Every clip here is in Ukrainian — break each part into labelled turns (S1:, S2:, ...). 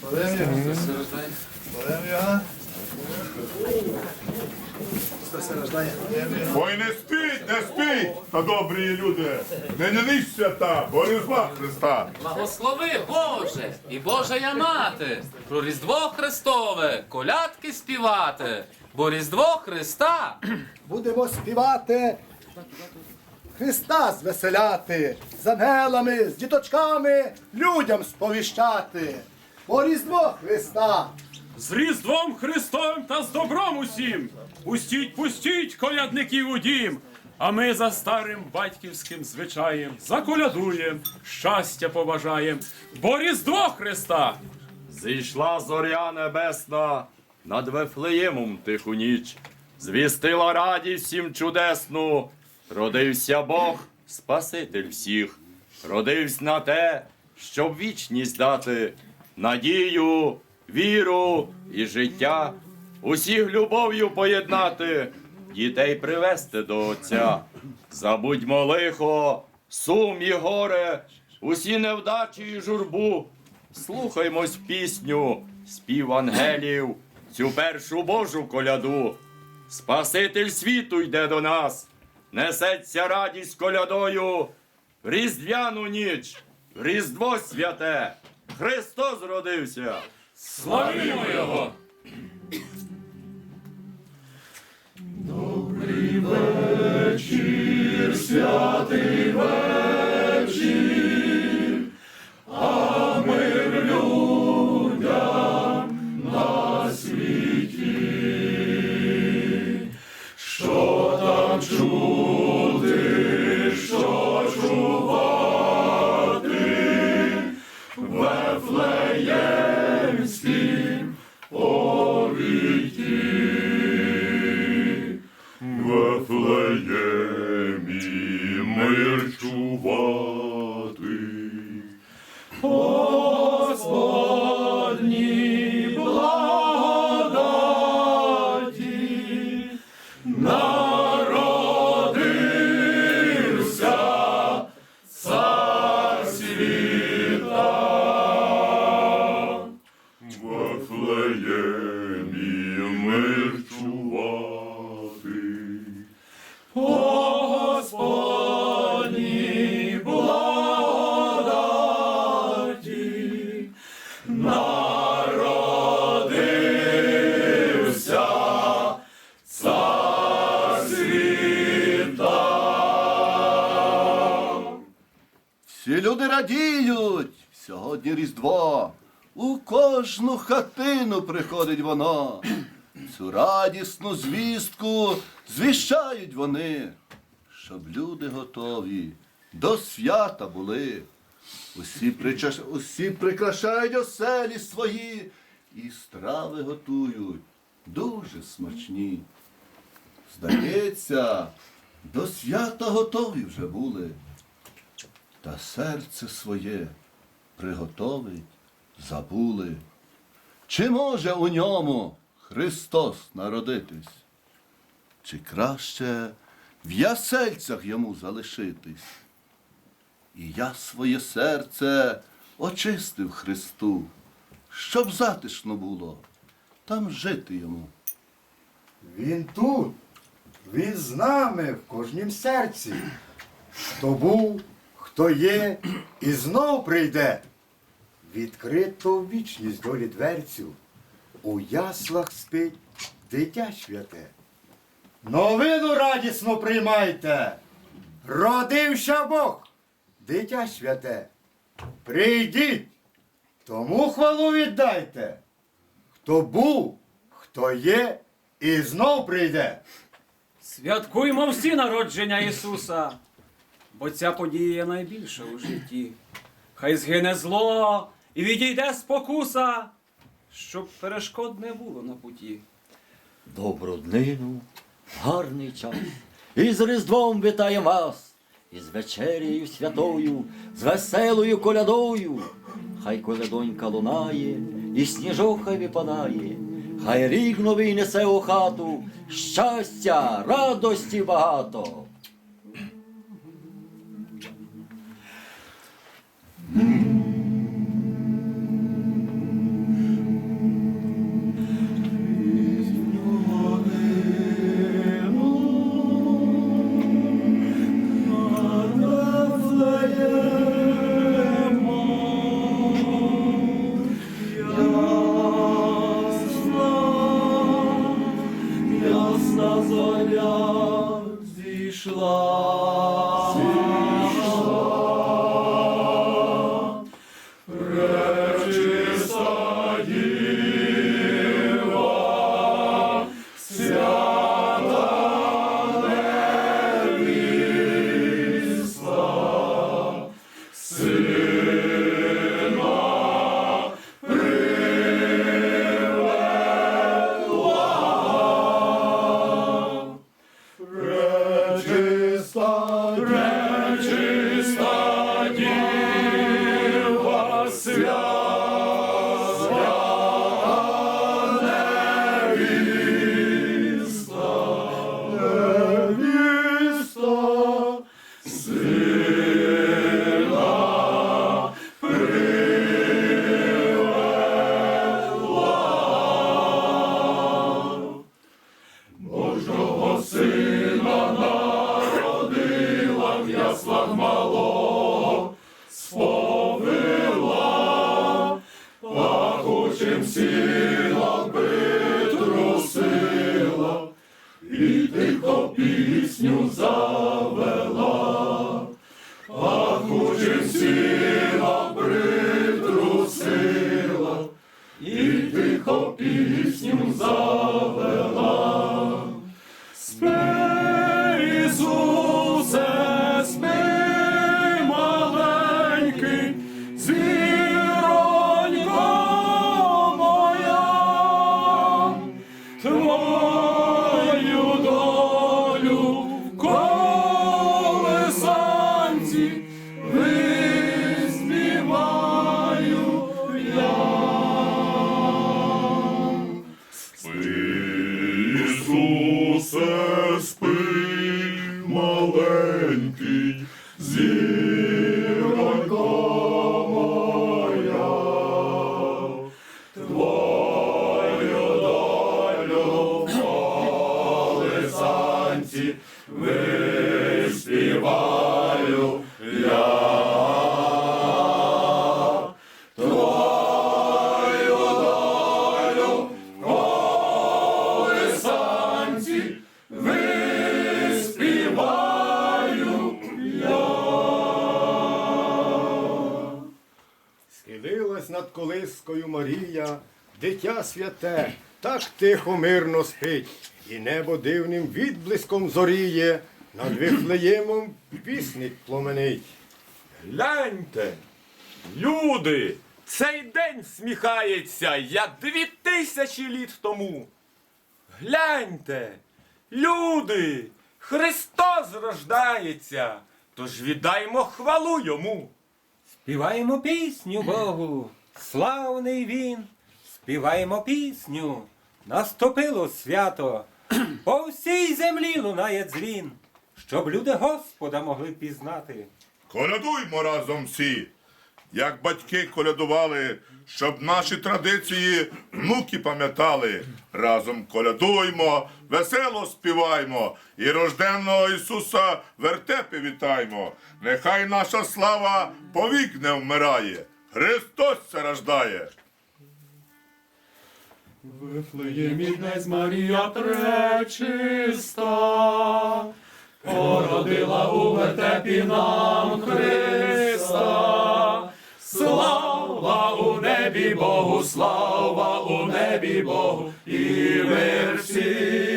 S1: Podem Johan. Podem Johan. Ой, не спіть, не спіть, та добрі люди. Нині ніч свята, бо Різдва Христа.
S2: Благослови Боже і Божая мати, про Різдво Христове, колядки співати, бо Різдво Христа
S3: Будемо співати, Христа звеселяти, з ангелами, з діточками, людям сповіщати. По Різдво Христа.
S4: З Різдвом Христовим та з добром усім! Пустіть, пустіть, колядників у дім! А ми за старим батьківським звичаєм заколядуєм, щастя побажаєм, бо Різдво Христа!
S5: Зійшла зоря небесна над Вифлеємом тиху ніч, звістила радість всім чудесну. Родився Бог, Спаситель всіх, родився на те, щоб вічність дати, надію, віру і життя, усіх любов'ю поєднати, дітей привести до Отця. Забудьмо лихо, сум і горе, усі невдачі і журбу. Слухаймось пісню, спів ангелів, цю першу Божу коляду. Спаситель світу йде до нас, несеться радість колядою. Різдвяну ніч, Різдво святе, Христос родився.
S4: Славімо Його!
S1: Вифлеємі
S3: сьогодні Різдво. У кожну хатину приходить воно. Цю радісну звістку звіщають вони, щоб люди готові до свята були. Усі, причаш... Усі прикрашають оселі свої і страви готують дуже смачні. Здається, до свята готові вже були та серце своє приготовить, забули. Чи може у ньому Христос народитись? Чи краще в ясельцях йому залишитись? І я своє серце очистив Христу, щоб затишно було там жити йому.
S6: Він тут, він з нами в кожнім серці. Хто був, хто є і знов прийде. Відкрито в вічність долі дверцю. У яслах спить дитя святе. Новину радісно приймайте. Родився Бог, дитя святе. Прийдіть, тому хвалу віддайте. Хто був, хто є і знов прийде.
S4: Святкуймо всі народження Ісуса, бо ця подія найбільша у житті. Хай згине зло і відійде спокуса, щоб перешкод не було на путі.
S7: Добру днину, гарний час. І з Різдвом вітає вас, і з вечерею святою, з веселою колядою. Хай колядонька лунає, і сніжок хай випадає. Хай рік новий несе у хату, щастя, радості багато.
S4: Зійшла. again.
S8: Ісусе, твою колесанці виспіваю я. Твою долю колесанці виспіваю
S6: Схилилась над колискою Марія, дитя святе, так тихо мирно спить, і небо дивним відблиском зоріє, над Вифлеємом вісник пломенить.
S9: Гляньте, люди, цей день сміхається, як дві тисячі літ тому. Гляньте, люди, Христос рождається, тож віддаймо хвалу йому.
S10: Співаємо пісню Богу, славний він, співаємо пісню, наступило свято, по всій землі лунає дзвін, щоб люди Господа могли пізнати.
S8: Колядуймо разом всі, як батьки колядували, щоб наші традиції внуки пам'ятали. Разом колядуймо, весело співаймо і рожденного Ісуса в вертепі вітаймо. Нехай наша слава повік не вмирає. Христос це рождає.
S4: Вифлеємі Марія пречиста, породила у вертепі нам Христа. Слава у небі Богу, слава у небі Богу, і мир всім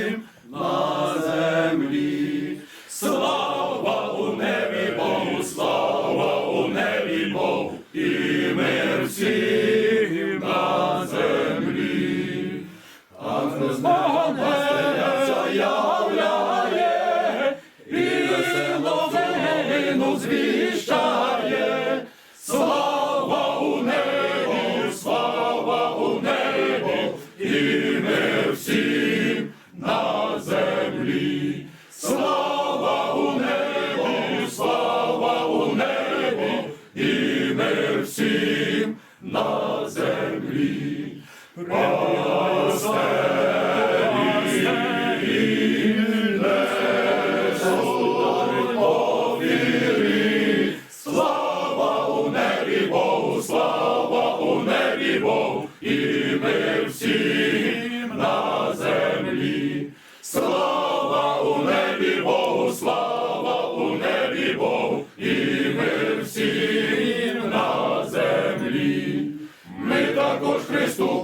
S4: Христу!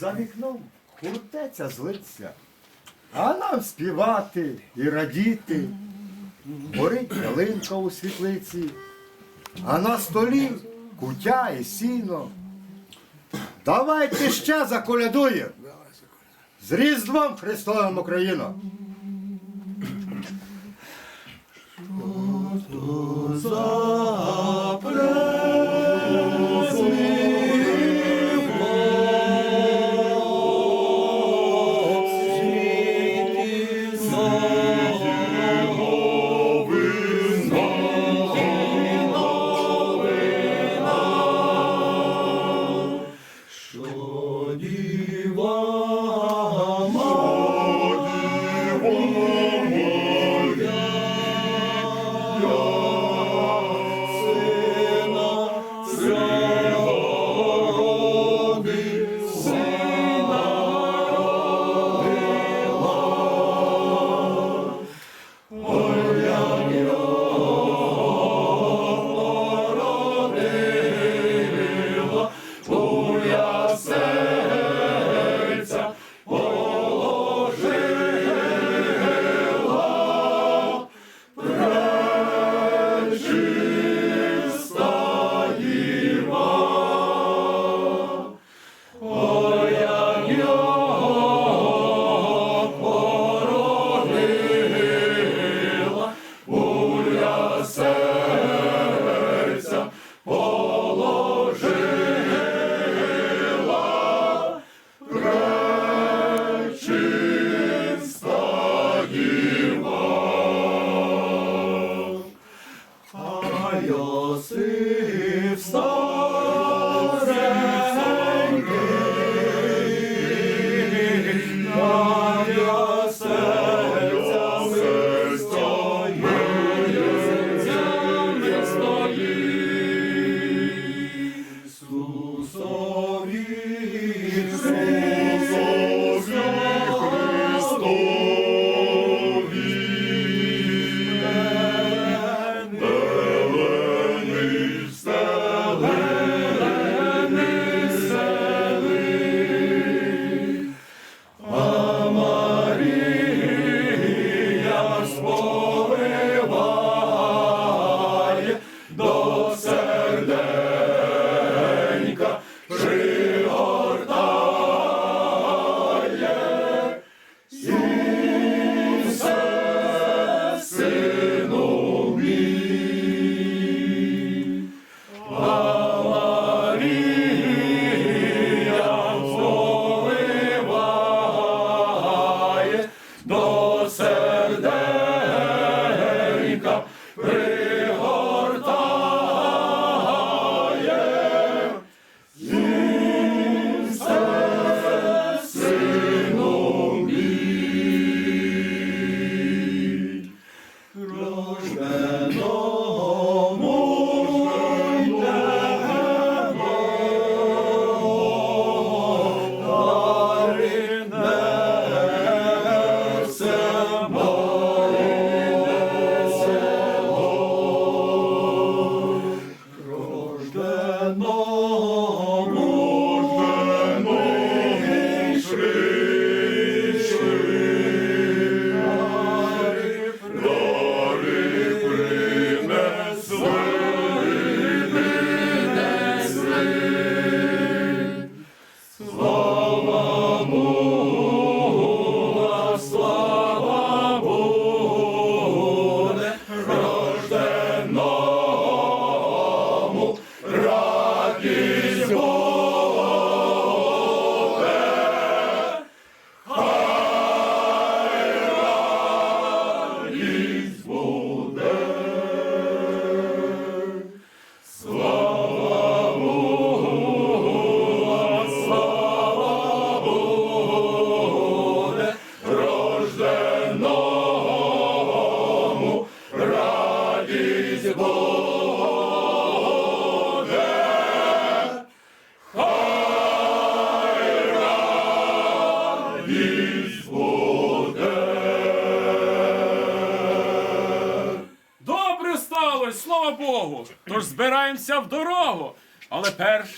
S4: За вікном хуртеця з лиця. А нам співати і радіти. Горить ялинка у світлиці, а на столі кутя і сіно. Давайте ще заколядує З Різдвом Христовим Україно!
S11: Україна. so.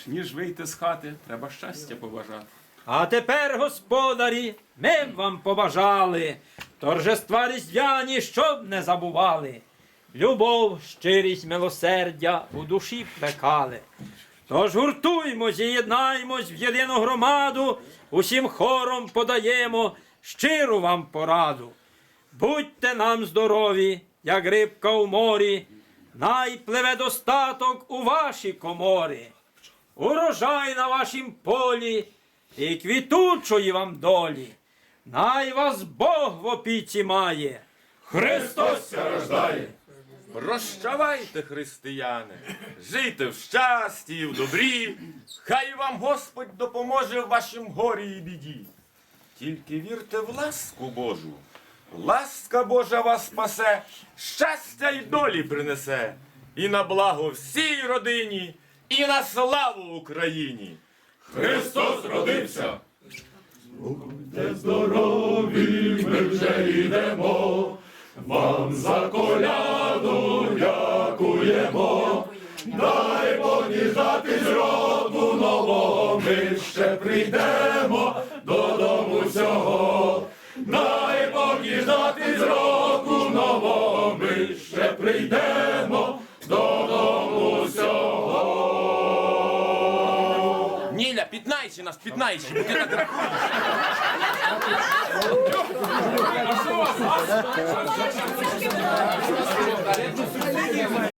S11: Ніж вийти з хати, треба щастя побажати.
S12: А тепер, господарі, ми вам побажали торжества різдвяні, щоб не забували. Любов, щирість, милосердя у душі плекали. Тож гуртуймось і єднаймось в єдину громаду, усім хором подаємо щиру вам пораду. Будьте нам здорові, як рибка у морі, най пливе достаток у ваші комори урожай на вашім полі і квітучої вам долі. Най вас Бог в опіці має.
S4: Христос ся рождає.
S9: Прощавайте, християни, жийте в щасті і в добрі, хай вам Господь допоможе в вашім горі і біді. Тільки вірте в ласку Божу. Ласка Божа вас спасе, щастя й долі принесе, і на благо всій родині, і на славу Україні.
S4: Христос родився. Будьте здорові, ми вже йдемо, вам за коляду дякуємо. Дай Бог діждати з року нового, ми ще прийдемо додому сього. Дай Бог діждати з року нового, ми ще прийдемо
S9: Піднайчи нас, піднайчи, бо ти так рахуєш.